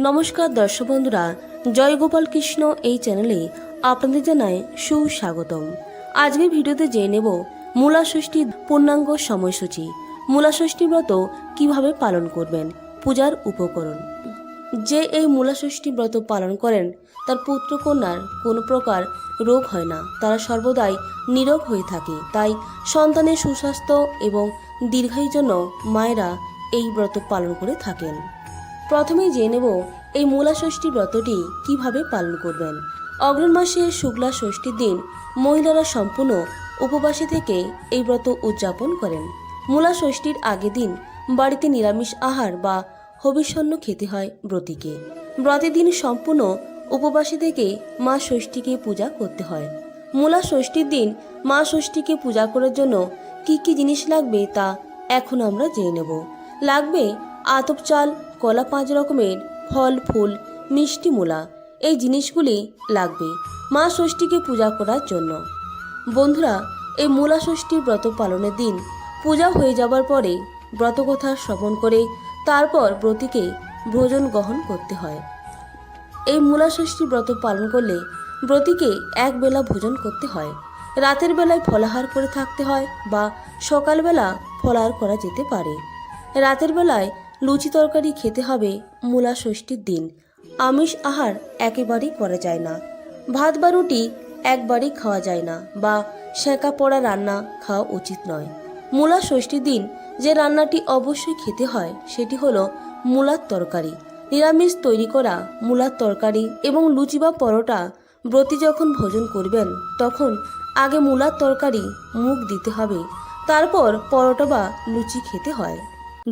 নমস্কার দর্শক বন্ধুরা, জয় গোপাল কৃষ্ণ এই চ্যানেলে আপনাদের জানায় সুস্বাগতম। আজকের ভিডিওতে জেনে নেব মূলা ষষ্ঠীর পূর্ণাঙ্গ সময়সূচি। মূলা ষষ্ঠী ব্রত কীভাবে পালন করবেন? পূজার উপকরণ। যে এই মূলা ষষ্ঠী ব্রত পালন করেন, তার পুত্র কন্যার কোনো প্রকার রোগ হয় না। তারা সর্বদাই নীরব হয়ে থাকে। তাই সন্তানের সুস্বাস্থ্য এবং দীর্ঘায়ুর জন্য মায়েরা এই ব্রত পালন করে থাকেন। প্রথমেই জেনে নেব এই মূলা ষষ্ঠী ব্রতটি কীভাবে পালন করবেন। অগ্রণ মাসের শুক্লা ষষ্ঠীর দিন মহিলারা সম্পূর্ণ উপবাসী থেকে এই ব্রত উদযাপন করেন। মূলা ষষ্ঠীর আগের দিন বাড়িতে নিরামিষ আহার বা হবিষণ্য খেতে হয় ব্রতীকে। ব্রতের দিন সম্পূর্ণ উপবাসী থেকে মা ষষ্ঠীকে পূজা করতে হয়। মূলা ষষ্ঠীর দিন মা ষষ্ঠীকে পূজা করার জন্য কি কি জিনিস লাগবে তা এখন আমরা জেনে নেব। লাগবে আতপ চাল কলা পাঁচ রকমের ফল, ফুল, মিষ্টি মূলা, এই জিনিসগুলি লাগবে মা ষষ্ঠীকে পূজা করার জন্য। বন্ধুরা, এই মূলা ষষ্ঠীর ব্রত পালনের দিন পূজা হয়ে যাবার পরে ব্রতকথা শ্রবণ করে তারপর ব্রতীকে ভোজন গ্রহণ করতে হয়। এই মূলা ষষ্ঠী ব্রত পালন করলে ব্রতীকে এক বেলা ভোজন করতে হয়। রাতের বেলায় ফলাহার করে থাকতে হয় বা সকালবেলা ফলাহার করা যেতে পারে। রাতের বেলায় লুচি তরকারি খেতে হবে মূলা ষষ্ঠীর দিন। আমিষ আহার একেবারেই করা যায় না। ভাত বা রুটি একবারই খাওয়া যায় না বা সেঁকা পড়া রান্না খাওয়া উচিত নয়। মূলা ষষ্ঠীর দিন যে রান্নাটি অবশ্যই খেতে হয় সেটি হলো মূলার তরকারি। নিরামিষ তৈরি করা মূলার তরকারি এবং লুচি বা পরোটা ব্রতি যখন ভোজন করবেন, তখন আগে মূলার তরকারি মুখ দিতে হবে। তারপর পরোটা বা লুচি খেতে হয়।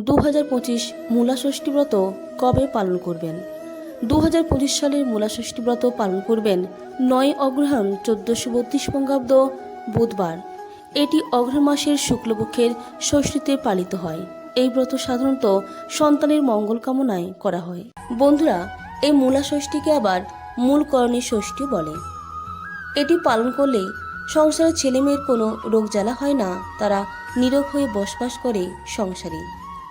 দু হাজার পঁচিশ মূলা ষষ্ঠী ব্রত কবে পালন করবেন? দু হাজার পঁচিশ সালের মূলা ষষ্ঠী ব্রত পালন করবেন নয় অগ্রহায়ণ চোদ্দোশো বত্রিশ বঙ্গাব্দ বুধবার। এটি অগ্রহায়ণ মাসের শুক্লপক্ষের ষষ্ঠীতে পালিত হয়। এই ব্রত সাধারণত সন্তানের মঙ্গল কামনায় করা হয়। বন্ধুরা, এই মূলা ষষ্ঠীকে আবার মূলকরণী ষষ্ঠী বলে। এটি পালন করলে সংসারে ছেলেমেয়ের কোনো রোগ জ্বালা হয় না, তারা নিরোগ হয়ে বসবাস করে সংসারে।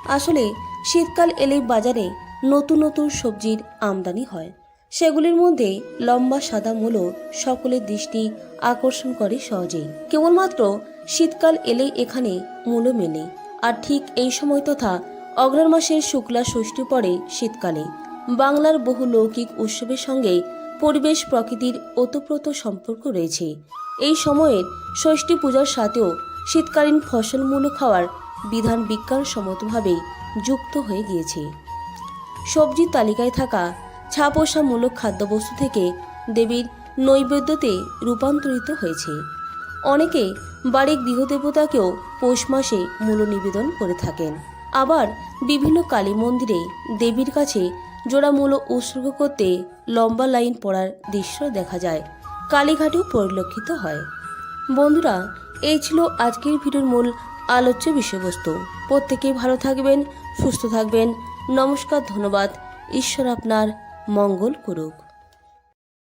আসলে শীতকাল এলেই বাজারে নতুন নতুন সবজির আমদানি হয়। সেগুলির মধ্যে লম্বা সাদা মূলো সকলের দৃষ্টি আকর্ষণ করে সহজেই। কেবলমাত্র শীতকাল এলেই এখানে মূলো মেলে। আর ঠিক এই সময় তথা অগ্রহায়ণ মাসের শুক্লা ষষ্ঠী পড়ে শীতকালে। বাংলার বহু লৌকিক উৎসবের সঙ্গে পরিবেশ প্রকৃতির ওতপ্রোত সম্পর্ক রয়েছে। এই সময়ের ষষ্ঠী পূজার সাথেও শীতকালীন ফসলমূল্য খাওয়ার বিধান বিজ্ঞানসম্মতভাবেই যুক্ত হয়ে গিয়েছে। সবজির তালিকায় থাকা ছাপোষামূলক খাদ্যবস্তু থেকে দেবীর নৈবেদ্যতে রূপান্তরিত হয়েছে। অনেকে বাড়ির গৃহদেবতাকেও পৌষ মাসে মূল নিবেদন করে থাকেন। আবার বিভিন্ন কালী মন্দিরে দেবীর কাছে জোড়া মূল্য উৎসর্গ করতে লম্বা লাইন পড়ার দৃশ্য দেখা যায়। কালীঘাটেও পরিলক্ষিত হয়। বন্ধুরা, এই ছিল আজকের ভিডিওর মূল আলোচ্য বিষয়বস্তু। প্রত্যেকেই ভালো থাকবেন সুস্থ থাকবেন। নমস্কার ধন্যবাদ। ঈশ্বর আপনার মঙ্গল করুক।